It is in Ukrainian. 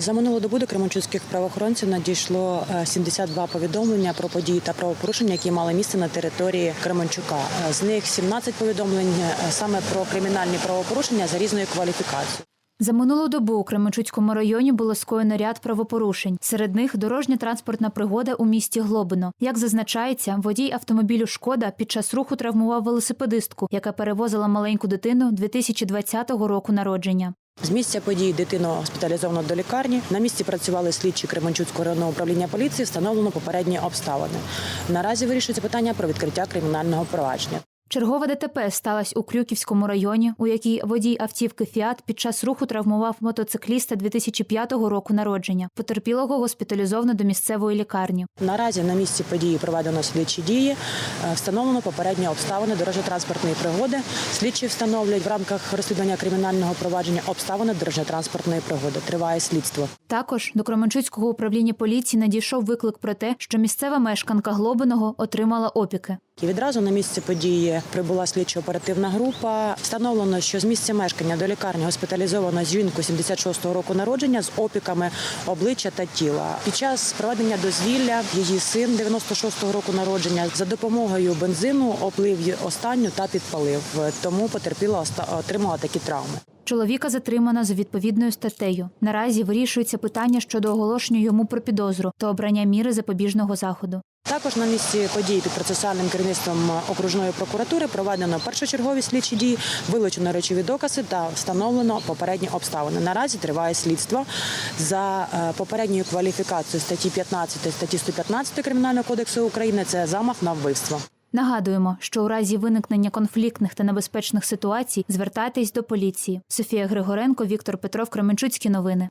За минулу добу до кременчуцьких правоохоронців надійшло е, 72 повідомлення про події та правопорушення, які мали місце на території Кременчука. Е, З них 17 повідомлень е, саме про кримінальні правопорушення за різною кваліфікацією. За минулу добу у Кременчуцькому районі було скоєно ряд правопорушень. Серед них дорожня транспортна пригода у місті Глобино. Як зазначається, водій автомобілю Шкода під час руху травмував велосипедистку, яка перевозила маленьку дитину 2020 року народження. З місця події дитину госпіталізовано до лікарні. На місці працювали слідчі Кременчуцького районного управління поліції. Встановлено попередні обставини. Наразі вирішується питання про відкриття кримінального провадження. Чергова ДТП сталася у Крюківському районі, у якій водій автівки Фіат під час руху травмував мотоцикліста 2005 року народження. Потерпілого госпіталізовано до місцевої лікарні. Наразі на місці події проведено слідчі дії. Е, Встановлено попередні обставини дорожньо-транспортної пригоди. Слідчі встановлюють в рамках розслідування кримінального провадження обставини дорожньо-транспортної пригоди. Триває слідство. Також до Кременчуцького управління поліції надійшов виклик про те, що місцева мешканка Глобиного отримала опіки. І відразу на місце події прибула слідчо-оперативна група. Встановлено, що з місця мешкання до лікарні госпіталізовано жінку 76-го року народження з опіками обличчя та тіла. Під час проведення дозвілля її син 96-го року народження за допомогою бензину оплив останню та підпалив. Тому потерпіла отримала такі травми. Чоловіка затримано за відповідною статтею. Наразі вирішується питання щодо оголошення йому про підозру та обрання міри запобіжного заходу. Також на місці події під процесуальним керівництвом окружної прокуратури проведено першочергові слідчі дії, вилучено речові докази та встановлено попередні обставини. Наразі триває слідство за е, попередньою кваліфікацією статті 15 статті 115 Кримінального кодексу України. Це замах на вбивство. Нагадуємо, що у разі виникнення конфліктних та небезпечних ситуацій звертайтесь до поліції. Софія Григоренко, Віктор Петров, Кременчуцькі новини.